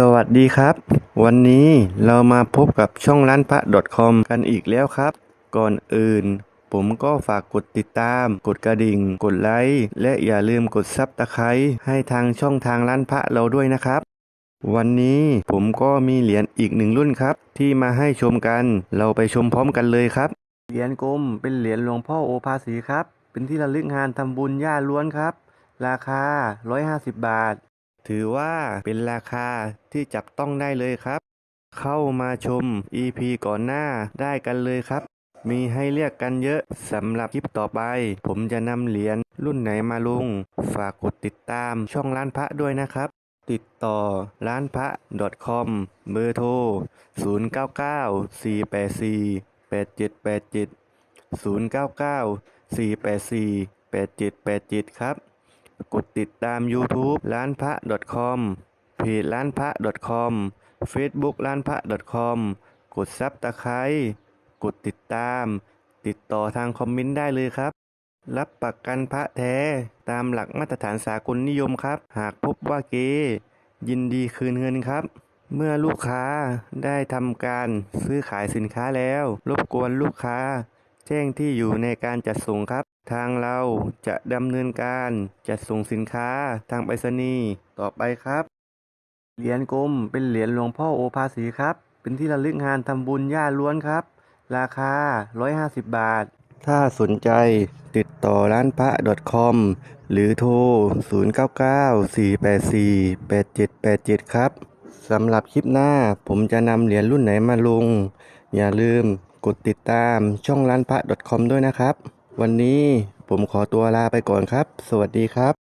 สวัสดีครับ วันนี้เรามาพบกับช่องร้านพระ .com กันอีกแล้วครับ ก่อนอื่น ผมก็ฝากกดติดตาม กดกระดิ่ง กดไลค์และอย่าลืมกดซับตะไคร้ให้ทางช่องทางร้านพระเราด้วยนะครับ วันนี้ผมก็มีเหรียญอีกหนึ่งรุ่นครับ ที่มาให้ชมกัน เราไปชมพร้อมกันเลยครับ เหรียญกลมเป็นเหรียญหลวงพ่อโอภาสีครับ เป็นที่ระลึกงานทำบุญย่าล้วนครับ ราคา 150 บาท ถือว่าเป็นราคาที่จับต้องได้เลยครับ เข้ามาชม EP ก่อนหน้าได้กันเลยครับ มีให้เรียกกันเยอะสำหรับคลิปต่อไป ผมจะนำเหรียญรุ่นไหนมาลง ฝากกดติดตามช่องร้านพระด้วยนะครับติดต่อร้านพระ .com เบอร์โทร 0994848787 0994848787 ครับ กดติดตาม YouTube ร้านพระ .com เพจร้านพระ .com Facebook ร้านพระ .com กดซับตะไคร้กดติดตาม ติดต่อทางคอมเมนต์ได้เลยครับ รับประกันพระแท้ตามหลักมาตรฐานสากลนิยมครับ หากพบว่าเกยินดีคืนเงินครับ เมื่อลูกค้าได้ทำการซื้อขายสินค้าแล้ว รบกวนลูกค้า แจ้งที่อยู่ในการจัดส่งครับ ทางเราจะดำเนินการจัดส่งสินค้าทางไปรษณีย์ต่อไปครับ เหรียญกลมเป็นเหรียญหลวงพ่อโอภาสีครับ เป็นที่ระลึกงานทำบุญย่าล้วนครับ ราคา 150 บาท ถ้าสนใจติดต่อร้านพระ .com หรือโทร 0994848787 ครับสำหรับคลิปหน้าผมจะนำเหรียญรุ่นไหนมาลง อย่าลืมกดติดตามช่องร้านพระ .com ด้วยนะครับ วันนี้ผมขอตัวลาไปก่อนครับ สวัสดีครับ